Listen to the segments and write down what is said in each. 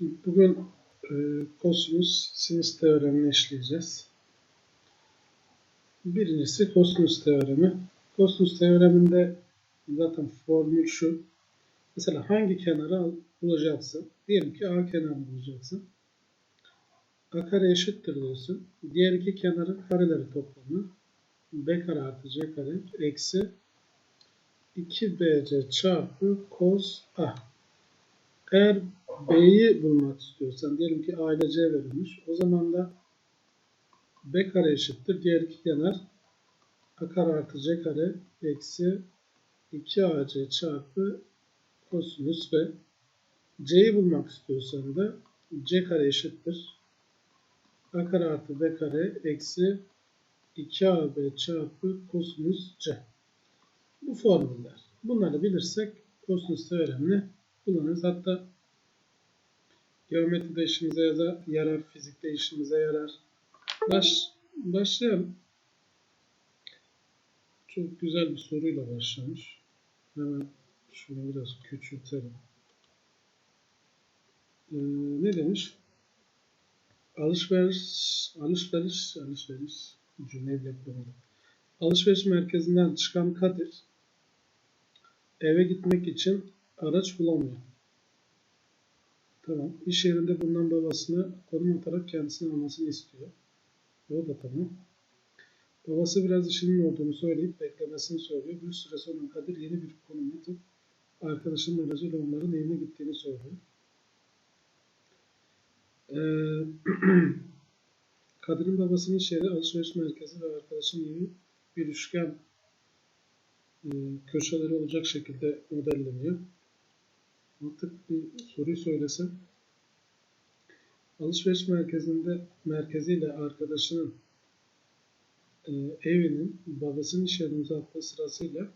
Bugün e, kosinüs sinüs teoremini işleyeceğiz. Birincisi kosinüs teoremi. Kosinüs teoreminde zaten formül şu. Mesela hangi kenarı bulacaksın? Diyelim ki A kenarını bulacaksın. A kare eşittir diyorsun. Diğer iki kenarın kareleri toplamı. B kare artı C kare eksi 2BC çarpı cos A. Eğer B'yi bulmak istiyorsan diyelim ki A ile C verilmiş. O zaman da B kare eşittir. Diğer iki kenar A kare artı C kare eksi 2AC çarpı kosinüs ve C'yi bulmak istiyorsan da C kare eşittir. A kare artı B kare eksi 2AB çarpı kosinüs C. Bu formüller. Bunları bilirsek kosinüs teoremini kullanırız. Hatta geometride işimize yaza- yarar, fizikte işimize yarar. Baş, başlayalım. Çok güzel bir soruyla başlamış. Hemen şunu biraz küçültelim. Ee, ne demiş? Alışveriş, alışveriş, alışveriş cümleyi kuramadım. Alışveriş merkezinden çıkan Kadir eve gitmek için araç bulamıyor. Tamam. İş yerinde bulunan babasına konum atarak kendisini almasını istiyor. O da tamam. Babası biraz işinin olduğunu söyleyip beklemesini söylüyor. Bir süre sonra Kadir yeni bir konum atıp arkadaşının aracıyla onların evine gittiğini söylüyor. Ee, Kadir'in babasının iş yeri alışveriş merkezi ve arkadaşın evi bir üçgen e, köşeleri olacak şekilde modelleniyor. Artık bir soruyu söylesem. Alışveriş merkezinde merkeziyle arkadaşının e, evinin babasının iş yerine uzattığı sırasıyla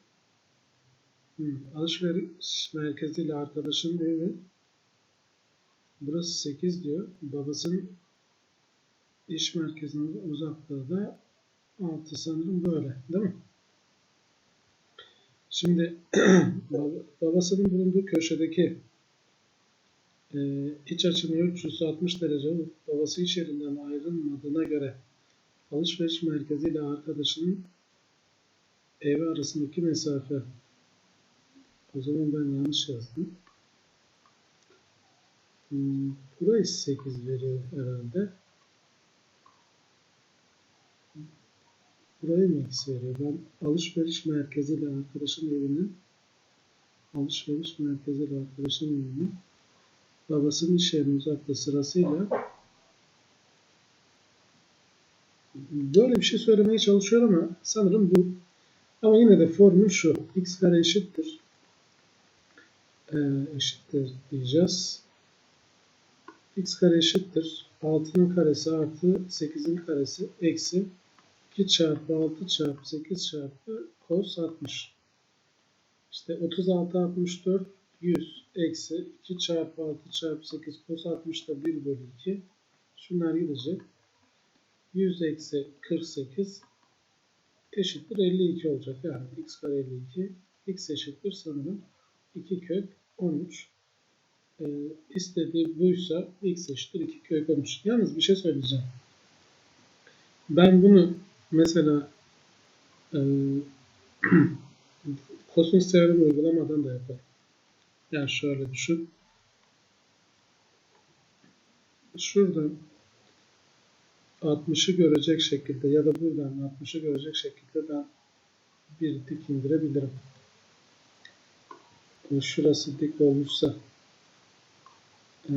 hmm, alışveriş merkeziyle arkadaşının evi burası 8 diyor. Babasının iş merkezinin uzaklığı da 6 sanırım böyle değil mi? Şimdi bab- babasının bulunduğu köşedeki e, iç açının 360 derece olup babası iş yerinden ayrılmadığına göre alışveriş merkezi ile arkadaşının evi arasındaki mesafe o zaman ben yanlış yazdım. Hmm, burayı 8 veriyor herhalde. Burayı mı eksi veriyor? Ben alışveriş merkeziyle arkadaşın evinin alışveriş merkeziyle arkadaşın evinin babasının iş yerine uzakta sırasıyla böyle bir şey söylemeye çalışıyor ama sanırım bu. Ama yine de formül şu. x kare eşittir. Ee, eşittir diyeceğiz. x kare eşittir. 6'nın karesi artı 8'in karesi eksi 2 çarpı 6 çarpı 8 çarpı cos 60. İşte 36 64 100 eksi 2 çarpı 6 çarpı 8 cos 60 da 1 bölü 2. Şunlar gidecek. 100 eksi 48 eşittir 52 olacak. Yani x kare 52 x eşittir sanırım 2 kök 13. Ee, istediği buysa x eşittir 2 kök 13. Yalnız bir şey söyleyeceğim. Ben bunu mesela e, kosinüs teoremi uygulamadan da yaparım. Yani şöyle düşün. Şuradan 60'ı görecek şekilde ya da buradan 60'ı görecek şekilde ben bir dik indirebilirim. Yani şurası dik olursa e,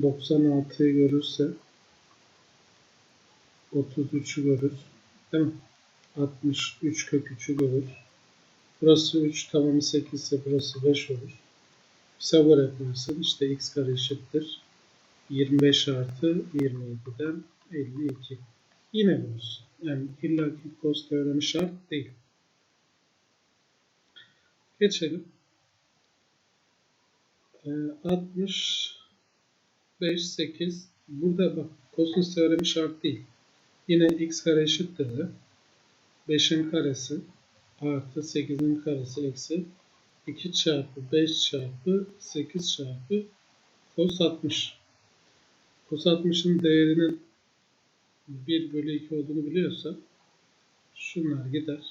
96'yı görürse 33'ü görür. Değil mi? 63 kök 3'ü görür. Burası 3 tamamı 8 ise burası 5 olur. Sabır yaparsın. İşte x kare eşittir. 25 artı 27'den 52. Yine bulursun. Yani illa ki cos teoremi şart değil. Geçelim. Ee, 65 8 burada bak kosinüs teoremi şart değil. Yine x kare eşittir de 5'in karesi artı 8'in karesi eksi 2 çarpı 5 çarpı 8 çarpı cos 60. Cos 60'ın değerinin 1 bölü 2 olduğunu biliyorsa şunlar gider.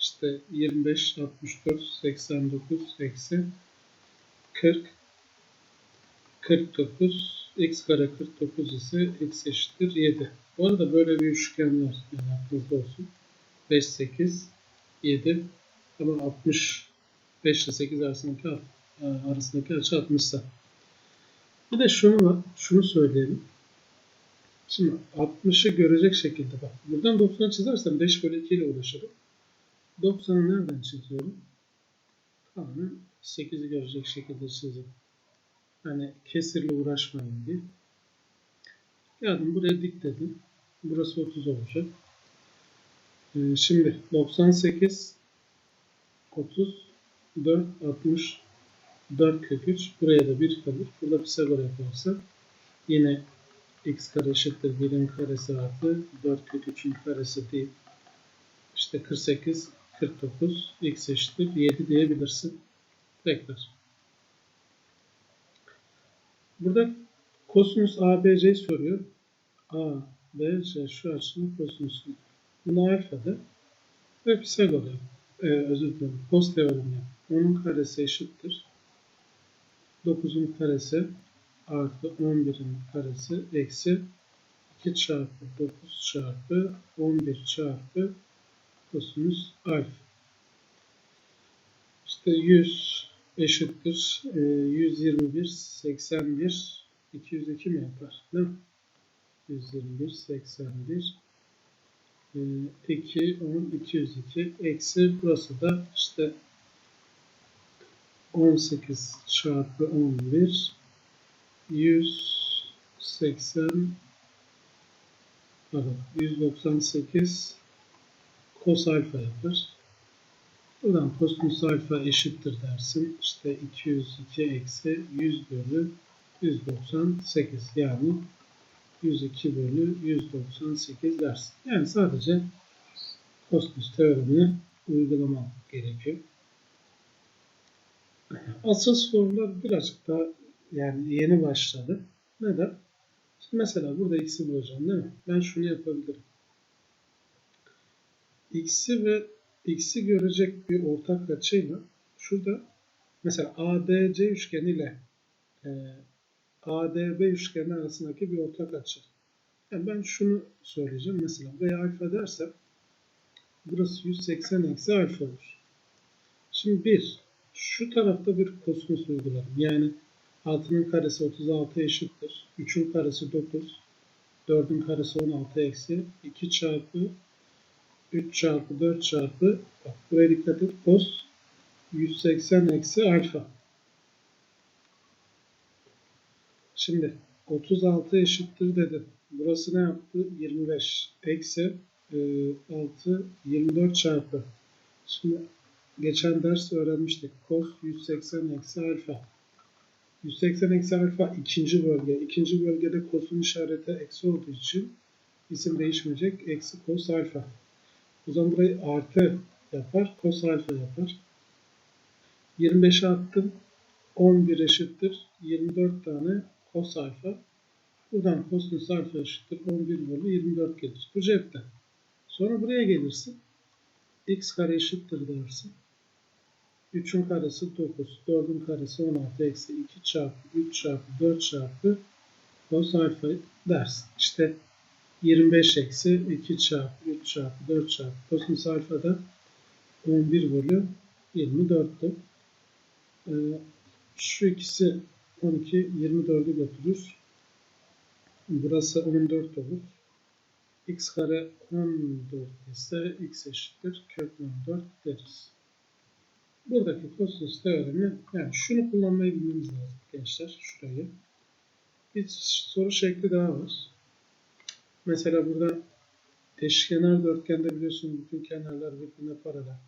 İşte 25, 64, 89, eksi 40, 49, x kare 49 ise x eşittir 7. Bu arada böyle bir üçgen var. Yani aklınızda olsun. 5, 8, 7 ama 60 5 ile 8 arasındaki, e, arasındaki açı 60 ise. Bir de şunu var. Şunu söyleyelim. Şimdi 60'ı görecek şekilde bak. Buradan 90'a çizersem 5 bölü 2 ile uğraşırım. 90'ı nereden çiziyorum? Tamamen 8'i görecek şekilde çizeyim. Hani kesirle uğraşmayın diye. Geldim buraya dik dedim. Burası 30 olacak. Ee, şimdi 98 30 4 60 4 kök 3 buraya da 1 kalır. Burada Pisagor yaparsa yine x kare eşittir 1'in karesi artı 4 kök 3'ün karesi değil. İşte 48 49 x eşittir 7 diyebilirsin. Tekrar. Burada kosinüs ABC soruyor. A, B, C şu açının kosinüsü. Bunu alfada ve Pisagor yap. Ee, özür dilerim. Cos teoremi yap. 10'un karesi eşittir. 9'un karesi artı 11'in karesi eksi 2 çarpı 9 çarpı 11 çarpı kosinüs alfa. İşte 100 eşittir. E, 121, 81, 202 mi yapar? Değil mi? 121, 81, e, 2, 10, 202 eksi burası da işte 18 çarpı 11 180 pardon 198 cos alfa yapar. Buradan kosinüs alfa eşittir dersin. İşte 202 eksi 100 bölü 198 yani 102 bölü 198 dersin. Yani sadece kosinüs teoremini uygulamak gerekiyor. Asıl sorular birazcık daha yani yeni başladı. Neden? Şimdi mesela burada x'i bulacağım değil mi? Ben şunu yapabilirim. x'i ve x'i görecek bir ortak açıyla şurada mesela ADC üçgeni ile e, ADB üçgeni arasındaki bir ortak açı. Yani ben şunu söyleyeceğim. Mesela buraya alfa dersem burası 180 eksi alfa olur. Şimdi bir şu tarafta bir kosinüs uygularım. Yani 6'nın karesi 36 eşittir. 3'ün karesi 9. 4'ün karesi 16 eksi 2 çarpı 3 çarpı 4 çarpı bak buraya dikkat et cos 180 eksi alfa. Şimdi 36 eşittir dedim. Burası ne yaptı? 25 eksi e, 6 24 çarpı. Şimdi geçen ders öğrenmiştik. Cos 180 eksi alfa. 180 eksi alfa ikinci bölge. İkinci bölgede cos'un işareti eksi olduğu için isim değişmeyecek. Eksi cos alfa. O zaman burayı artı yapar. Cos alfa yapar. 25'e attım. 11 eşittir. 24 tane cos alfa. Buradan kosinüs alfa eşittir. 11 bölü 24 gelir. Bu cepte. Sonra buraya gelirsin. x kare eşittir dersin. 3'ün karesi 9. 4'ün karesi 16. Eksi 2 çarpı 3 çarpı 4 çarpı cos alfa dersin. İşte 25 eksi 2 çarpı 3 çarpı 4 çarpı kosinüs alfa da 11 bölü 24'tü. Ee, şu ikisi 12, 24'ü götürür. Burası 14 olur. x kare 14 ise x eşittir. Kök 14 deriz. Buradaki kosinüs teoremi yani şunu kullanmayı bilmemiz lazım gençler. Şurayı. Bir soru şekli daha var. Mesela burada eşkenar dörtgende biliyorsun bütün kenarlar birbirine paralel.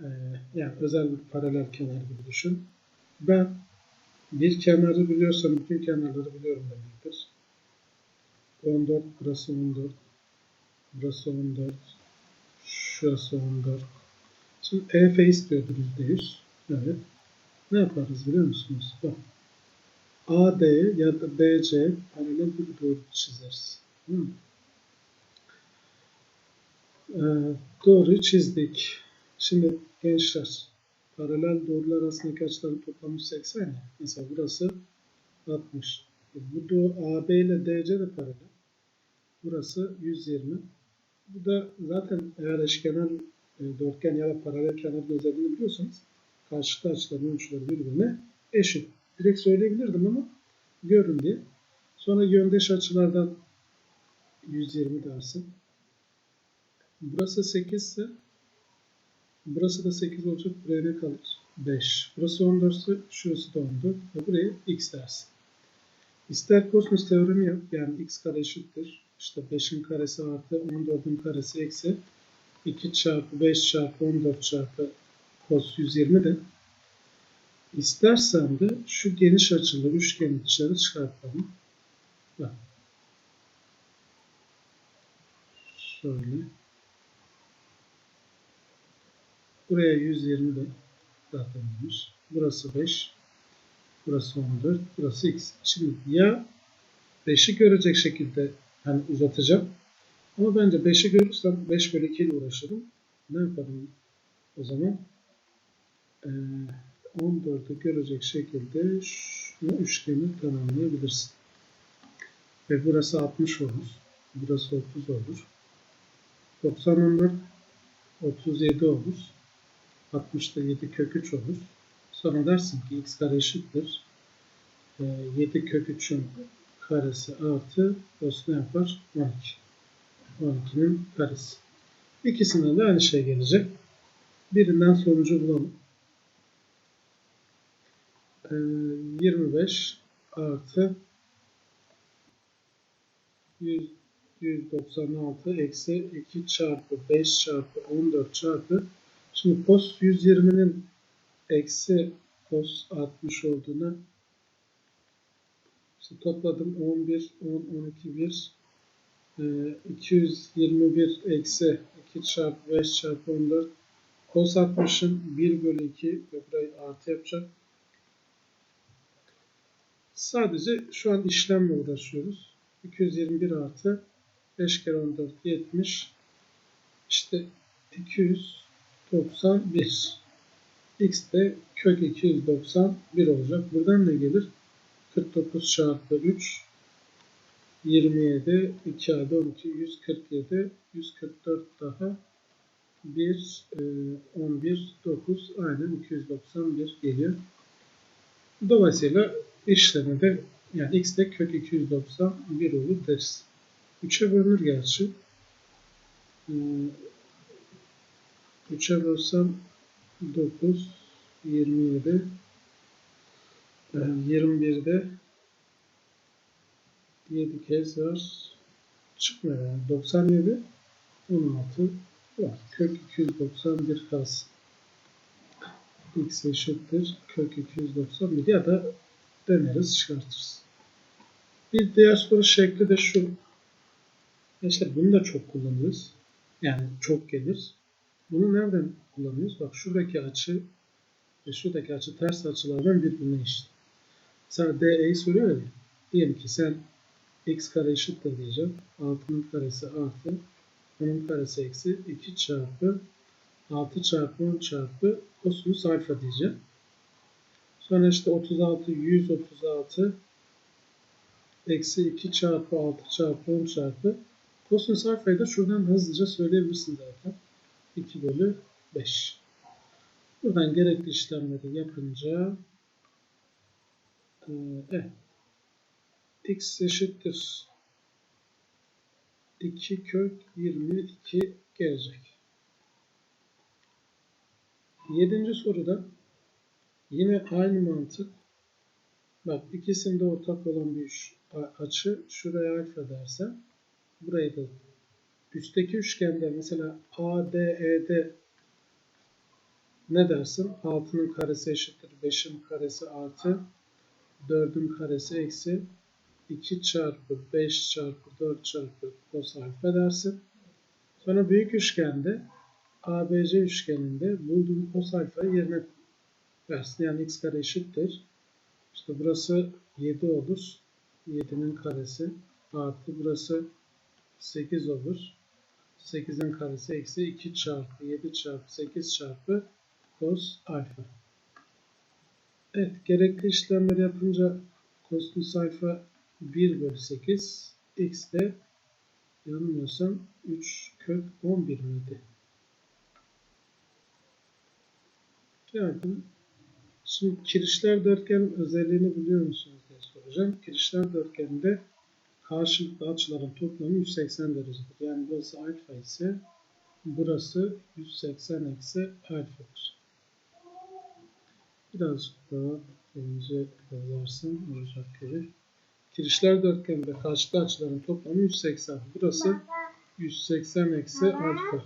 Ee, yani özel bir paralel kenar gibi düşün. Ben bir kenarı biliyorsam bütün kenarları biliyorum demektir. 14, burası 14, burası 14, şurası 14. Şimdi EF istiyordu %100. Evet. Ne yaparız biliyor musunuz? Bak. AD ya da BC paralel bir doğru çizeriz. Mı? Ee, doğruyu çizdik. Şimdi gençler paralel doğrular arasındaki açıların toplamı 80 ya. Mesela burası 60. E, Bu da AB ile DC de paralel. Burası 120. Bu da zaten eğer eşkenar e, dörtgen ya da paralel kenar özelliğini biliyorsanız karşıtı açıların ölçüleri birbirine eşit. Direkt söyleyebilirdim ama görün diye. Sonra yöndeş açılardan 120 dersin. Burası 8 ise burası da 8 olacak. Buraya ne kalır? 5. Burası 14 ise şurası da 14. Ve buraya x dersin. İster kosinüs teoremi yap. Yani x kare eşittir. İşte 5'in karesi artı 14'ün karesi eksi 2 çarpı 5 çarpı 14 çarpı cos 120 de istersen de şu geniş açılı üçgeni dışarı çıkartalım. Bak. Şöyle. Buraya 120 de zaten. Burası 5. Burası 14. Burası x. Şimdi ya 5'i görecek şekilde hani uzatacağım. Ama bence 5'i görürsem 5 bölü 2 ile uğraşırım. Ne yaparım o zaman? Ee, 14'ü görecek şekilde şu üçgeni tamamlayabilirsin. Ve burası 60 olur. Burası 30 olur. 90 14 37 olur. 60'da 7 kök 3 olur. Sonra dersin ki x kare eşittir. E, 7 kök 3'ün karesi artı cos ne yapar? 12. 12'nin karesi. İkisinden de aynı şey gelecek. Birinden sonucu bulalım. E, 25 artı 100, 196 eksi 2 çarpı 5 çarpı 14 çarpı. Şimdi cos 120'nin eksi cos 60 olduğunu işte topladım 11, 10, 12, 1 e, 221 eksi 2 çarpı 5 çarpı 14 cos 60'ın 1 bölü 2 ve burayı artı yapacak. Sadece şu an işlemle uğraşıyoruz. 221 artı 5 kere 14 70 işte 291 x de kök 291 olacak. Buradan ne gelir? 49 çarpı 3 27 2 adı 12 147 144 daha 1 11 9 aynen 291 geliyor. Dolayısıyla işlemi de yani x de kök 291 olur deriz. 3'e bölünür gerçi. 3'e bölsem 9 27 21'de 7 kez var. Çıkmıyor yani. 97 16 var. Kök 291 kalsın. x eşittir kök 291 ya da deneriz çıkartırız. Bir diğer soru şekli de şu. İşte bunu da çok kullanırız. Yani çok gelir. Bunu nereden kullanıyoruz? Bak şuradaki açı ve şuradaki açı ters açılardan birbirine eşit. Mesela DE'yi soruyor ya. Diyelim ki sen x kare eşittir diyeceğim. 6'nın karesi artı 10'un karesi eksi 2 çarpı 6 çarpı 10 çarpı kosinüs alfa diyeceğim. Sonra işte 36 136 eksi 2 çarpı 6 çarpı 10 çarpı kosinüs alfayı da şuradan hızlıca söyleyebilirsin zaten. 2 bölü 5. Buradan gerekli işlemleri yapınca e, x eşittir 2 kök 22 gelecek. Yedinci soruda yine aynı mantık. Bak ikisinde ortak olan bir açı şuraya alfa dersen burayı da üstteki üçgende mesela ADE'de ne dersin? 6'nın karesi eşittir 5'in karesi artı 4'ün karesi eksi 2 çarpı 5 çarpı 4 çarpı cos alfa dersin. Sonra büyük üçgende ABC üçgeninde bulduğun cos alfayı yerine Yani x kare eşittir. İşte burası 7 olur. 7'nin karesi artı burası 8 olur. 8'in karesi eksi 2 çarpı 7 çarpı 8 çarpı cos alfa. Evet gerekli işlemleri yapınca kosinüs alfa 1 bölü 8 x de yanılmıyorsam 3 kök 11 miydi? Geldim. Şimdi kirişler dörtgen özelliğini biliyor musunuz diye soracağım. Kirişler dörtgeninde karşılıklı açıların toplamı 180 derecedir. Yani burası alfa ise burası 180 eksi alfadır. Birazcık daha ince yazarsam olacak gibi. Kirişler dörtgeninde karşılıklı açıların toplamı 180. Burası 180 eksi alfa.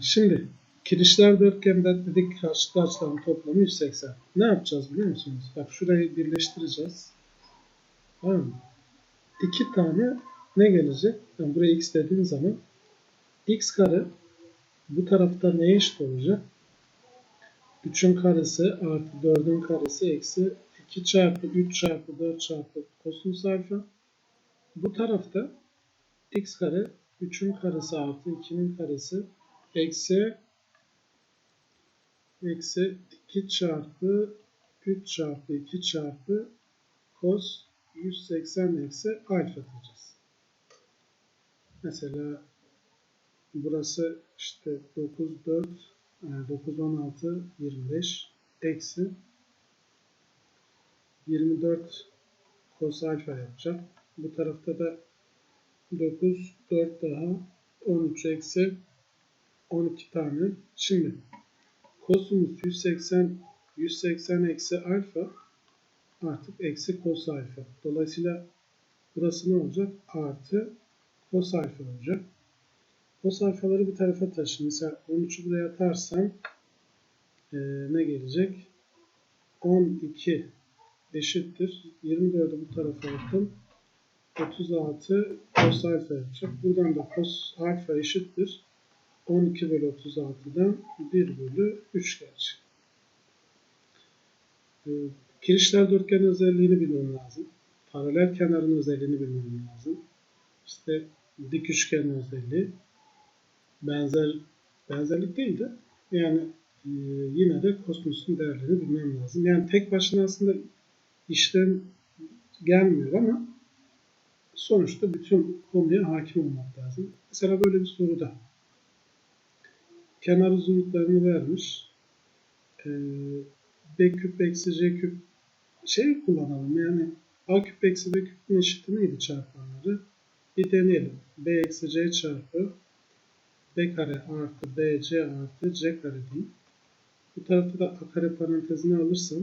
Şimdi kirişler dörtgeninde dedik karşılıklı açıların toplamı 180. Ne yapacağız biliyor musunuz? Bak şurayı birleştireceğiz. Tamam mı? İki tane ne gelecek? Yani buraya x dediğim zaman x kare bu tarafta neye eşit olacak? 3'ün karesi artı 4'ün karesi eksi 2 çarpı 3 çarpı 4 çarpı kosinüs alfa. Bu tarafta x kare 3'ün karesi artı 2'nin karesi eksi eksi 2 çarpı 3 çarpı 2 çarpı cos 180 eksi alfa diyeceğiz. Mesela burası işte 9 4 yani 9 16 25 eksi 24 cos alfa yapacak. Bu tarafta da 9 4 daha 13 eksi 12 tane. Şimdi kosinüs 180 180 eksi alfa artık eksi cos alfa. Dolayısıyla burası ne olacak? Artı cos alfa olacak. Cos alfaları bir tarafa taşın. Mesela 13'ü buraya atarsam e, ne gelecek? 12 eşittir. 24'ü bu tarafa attım. 36 cos alfa yapacak. Buradan da cos alfa eşittir. 12 bölü 36'dan 1 bölü 3 gelecek. E, kirişler dörtgen özelliğini bilmem lazım. Paralel kenarın özelliğini bilmem lazım. İşte dik üçgen özelliği. Benzer benzerlik değil de yani e, yine de kosinüsün değerlerini bilmem lazım. Yani tek başına aslında işlem gelmiyor ama sonuçta bütün konuya hakim olmak lazım. Mesela böyle bir soruda kenar uzunluklarını vermiş. Ee, B küp eksi C küp şey kullanalım yani A küp eksi B küpün eşiti neydi çarpanları? Bir deneyelim. B eksi C çarpı B kare artı BC artı C kare diyeyim. Bu tarafta da A kare parantezini alırsam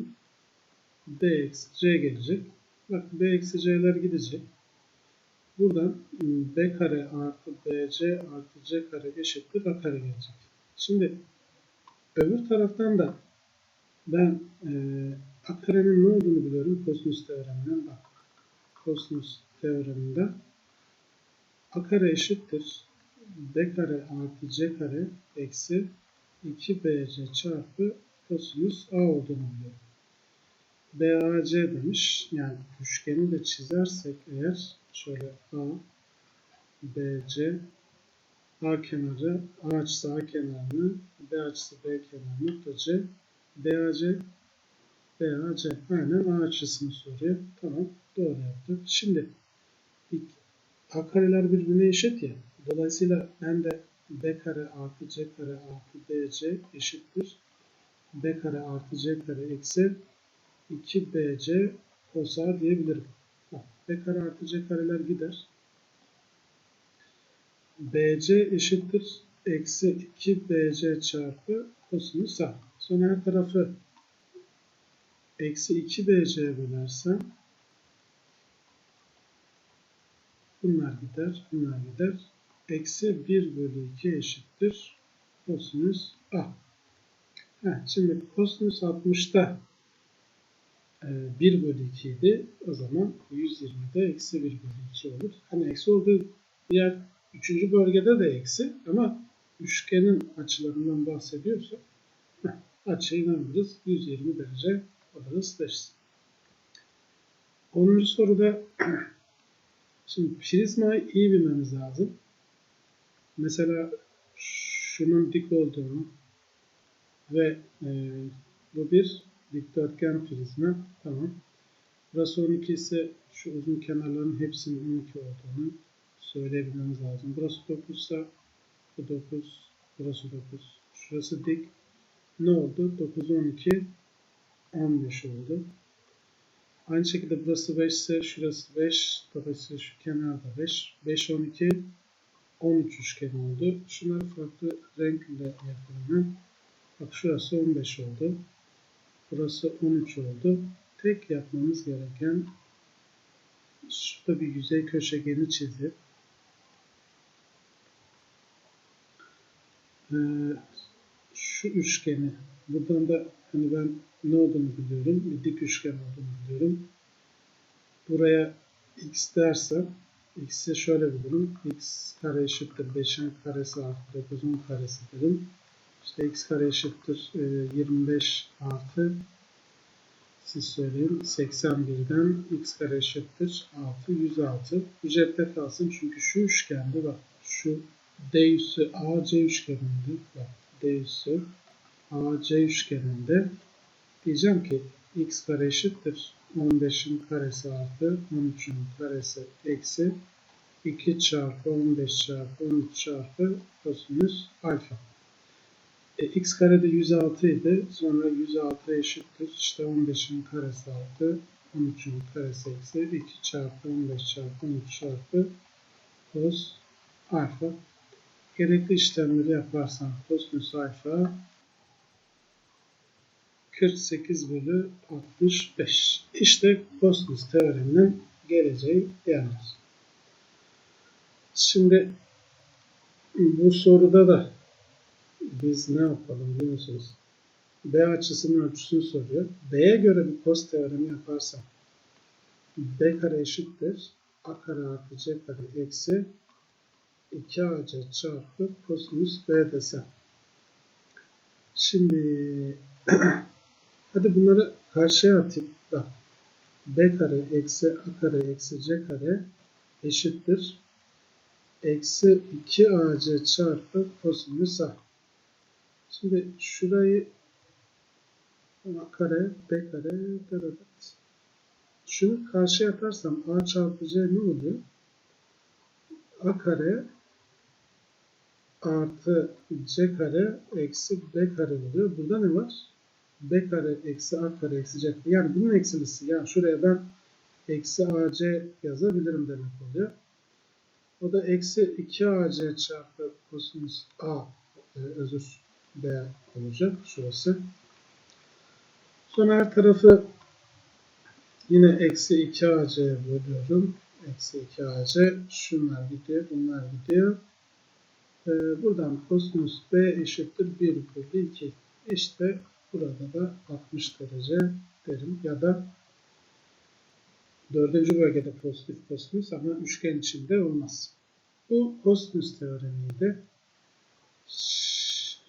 B eksi C gelecek. Bak B eksi C'ler gidecek. Buradan B kare artı BC artı C kare eşittir A kare gelecek. Şimdi öbür taraftan da ben e, A karenin ne olduğunu biliyorum kosinüs teoreminden bak. Kosinüs teoreminde A eşittir B kare artı C kare eksi 2BC çarpı kosinüs A olduğunu biliyorum. BAC demiş. Yani üçgeni de çizersek eğer şöyle A, BC, A kenarı, A açısı A kenarını, B açısı B kenarını, nokta C, BAC, BAC. Aynen A açısını soruyor. Tamam. Doğru yaptık. Şimdi A kareler birbirine eşit ya. Dolayısıyla ben de B kare artı C kare artı BC eşittir. B kare artı C kare eksi 2BC cos A diyebilirim. B kare artı C kareler gider. BC eşittir. Eksi 2BC çarpı kosinüs A. Sonra her tarafı eksi 2BC bölersem bunlar gider, bunlar gider. Eksi 1 bölü 2 eşittir. Kosinüs A. Heh, şimdi kosinüs 60'ta 1 bölü 2 idi. O zaman 120'de eksi 1 bölü 2 olur. Hani eksi olduğu diğer üçüncü bölgede de eksi ama üçgenin açılarından bahsediyorsak açıyı ne alırız? 120 derece alırız dersin. 10. soruda şimdi prizmayı iyi bilmemiz lazım. Mesela şunun dik olduğunu ve e, bu bir dikdörtgen prizma. Tamam. Burası 12 ise şu uzun kenarların hepsinin 12 olduğunu söyleyebilmemiz lazım. Burası 9 ise bu 9, burası 9. Şurası dik. Ne oldu? 9, 12, 15 oldu. Aynı şekilde burası 5 ise şurası 5. Dolayısıyla şu kenar da 5. 5, 12, 13 üçgen oldu. Şunları farklı renkle yapalım. Bak şurası 15 oldu. Burası 13 oldu. Tek yapmamız gereken şurada bir yüzey köşegeni çizip ee, şu üçgeni buradan da hani ben ne olduğunu biliyorum. Bir dik üçgen olduğunu biliyorum. Buraya x dersem x'i şöyle bulurum. x kare eşittir 5'in karesi artı 9'un karesi derim. İşte x kare eşittir 25 artı siz söyleyin 81'den x kare eşittir 6 106. Bu cepte kalsın çünkü şu üçgende bak şu D üssü AC üçgeninde bak D üssü AC üçgeninde diyeceğim ki x kare eşittir 15'in karesi artı 13'ün karesi eksi 2 çarpı 15 çarpı 13 çarpı kosinüs alfa. E, x karede 106 idi. Sonra 106 eşittir. İşte 15'in karesi artı 13'ün karesi eksi 2 çarpı 15 çarpı 13 çarpı cos alfa. Gerekli işlemleri yaparsan kosinüs alfa 48 bölü 65. İşte kosinüs teoreminin geleceği yerler. Şimdi bu soruda da biz ne yapalım biliyorsunuz. B açısının ölçüsünü soruyor. B'ye göre bir cos teoremi yaparsam B kare eşittir. A kare artı C kare eksi 2AC çarpı kosinüs B desem. Şimdi hadi bunları karşıya atayım. Bak. B kare eksi A kare eksi C kare eşittir. Eksi 2AC çarpı kosinüs A. Şimdi şurayı A kare, B kare, dırırıt. Şunu karşıya atarsam A çarpı C ne oluyor? A kare artı C kare eksi B kare oluyor. Burada ne var? B kare eksi A kare eksi C kare. Yani bunun eksilisi. Yani şuraya ben eksi AC yazabilirim demek oluyor. O da eksi 2AC çarpı kosinüs A e, özür B olacak. Şurası. Sonra her tarafı yine eksi 2AC bölüyorum. Eksi 2AC. Şunlar gidiyor. Bunlar gidiyor. Ee, buradan kosinüs B eşittir 1 bölü 2. İşte burada da 60 derece derim. Ya da dördüncü bölgede pozitif kosinüs ama üçgen içinde olmaz. Bu kosinüs teoremiydi.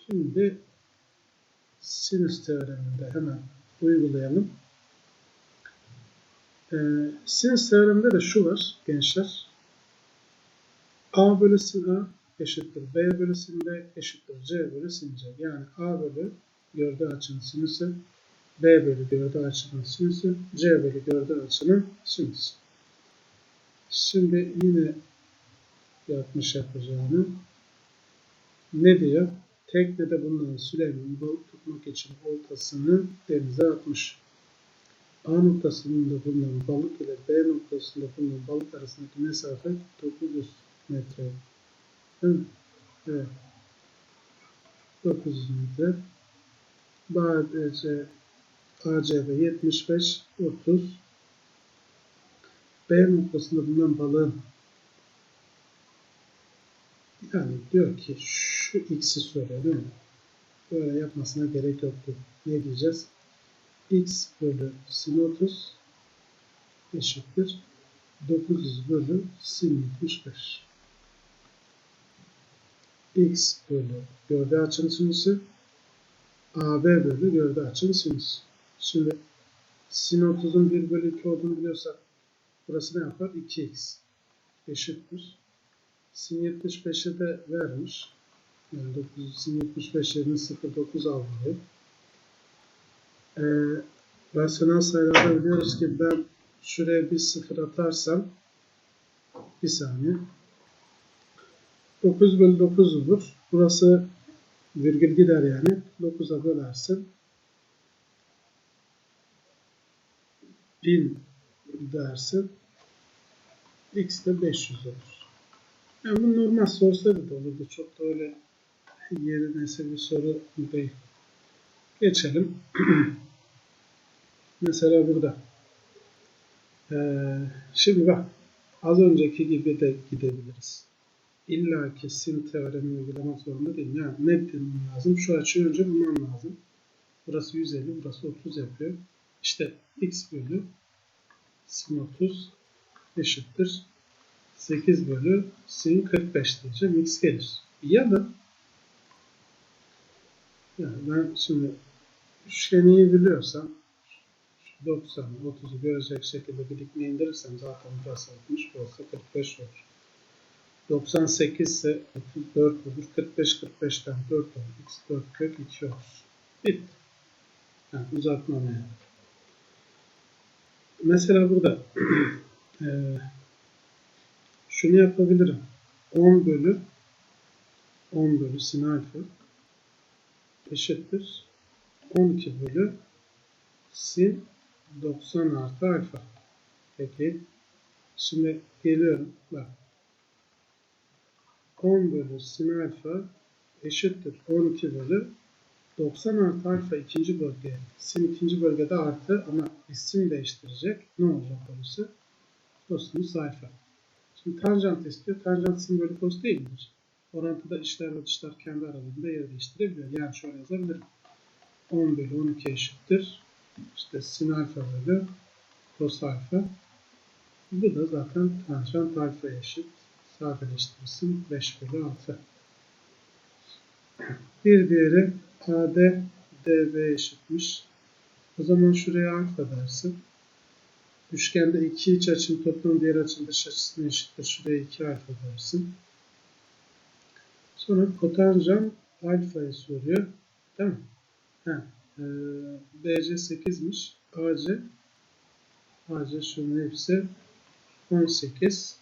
Şimdi sinüs teoreminde hemen uygulayalım. Ee, sinüs teoreminde de şu var gençler. A bölü sin A eşittir B bölü sin B eşittir C bölü sin C. Yani A bölü gördüğü açının sinüsü, B bölü gördüğü açının sinüsü, C bölü gördüğü açının sinüsü. Şimdi yine yapmış yapacağını ne diyor? Teknede bulunan Süleyman balık tutmak için oltasını denize atmış. A noktasında bulunan balık ile B noktasında bulunan balık arasındaki mesafe 900 metre. Evet. 900 metre. BC AC'de 75 30 B noktasında bulunan balığın yani diyor ki şu x'i soruyor değil mi? Böyle yapmasına gerek yoktu. Ne diyeceğiz? x bölü sin 30 eşittir 900 bölü sin 75. x bölü gövde açının sinüsü AB bölü gövde açının sinüsü. Şimdi sin 30'un 1 bölü 2 olduğunu biliyorsak Burası ne yapar? 2x eşittir. Sin 75'e de vermiş. Yani 9, sin 75 yerine 0,9 almalıyım. Ee, rasyonel sayılarda biliyoruz ki ben şuraya bir sıfır atarsam bir saniye 9 bölü 9 olur. Burası virgül gider yani. 9'a bölersin. 1000 dersin. X de 500 olur. Yani bu normal sorsaydı da olurdu. Çok da öyle yeri neyse bir soru değil. Geçelim. Mesela burada. Ee, şimdi bak. Az önceki gibi de gidebiliriz. İlla ki sin teoremi uygulamak zorunda değil. Yani ne bilmem lazım? Şu açıyı önce bulmam lazım. Burası 150, burası 30 yapıyor. İşte x bölü sin 30 eşittir 8 bölü sin 45 diyeceğim. X gelir. Ya da yani ben şimdi üçgeni biliyorsam 90, 30'u görecek şekilde bir dikme indirirsem zaten burası 60, burası 45 olur. 98 ise 34 olur. 45 45'ten 4 olur. X 4 kök 2 olur. Bitti. Yani uzatmam yani. Mesela burada e, şunu yapabilirim. 10 bölü 10 bölü sin alfa eşittir 12 bölü sin 90 artı alfa. Peki şimdi geliyorum. Bak 10 bölü sin alfa eşittir 12 bölü 90 artı alfa ikinci bölge. Sin ikinci bölgede artı ama isim değiştirecek. Ne olacak orası? Kosinüs alfa. Şimdi tanjant istiyor. Tanjant sin bölü kos değil midir? Orantıda içler ve dışlar kendi aralarında yer değiştirebiliyor. Yani şöyle yazabilirim. 10 bölü 12 eşittir. İşte sin alfa bölü kos alfa. Bu da zaten tanjant alfa eşit. Sadeleştirirsin 5 bölü 6. Bir diğeri AD DB eşitmiş. O zaman şuraya alfa dersin. Üçgende iki iç açının toplam diğer açının dış açısına eşittir. Şuraya 2 alfa dersin. Sonra kotanjant alfayı soruyor. Değil mi? Ha, e, BC 8'miş. AC AC şunun hepsi 18.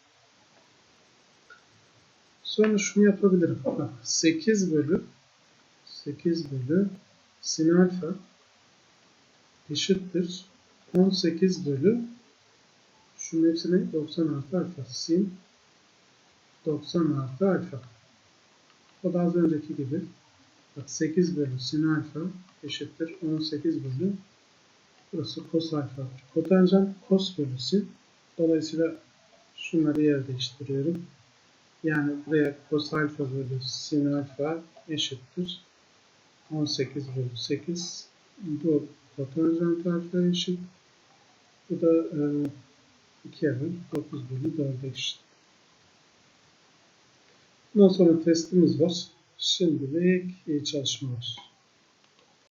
Sonra şunu yapabilirim. Bak 8 bölü 8 bölü sin alfa eşittir 18 bölü şunun hepsine 90 artı alfa sin 90 artı alfa. O da az önceki gibi. Bak 8 bölü sin alfa eşittir 18 bölü. Burası kos alfa. Kotanjant kos bölü sin. Dolayısıyla şunları yer değiştiriyorum yani buraya cos alfa bölü sin alfa eşittir 18 bölü 8. Bu kotanjant alfa eşit. Bu da e, 2 evin 9 bölü 4 eşit. Bundan sonra testimiz var. Şimdilik iyi çalışmalar.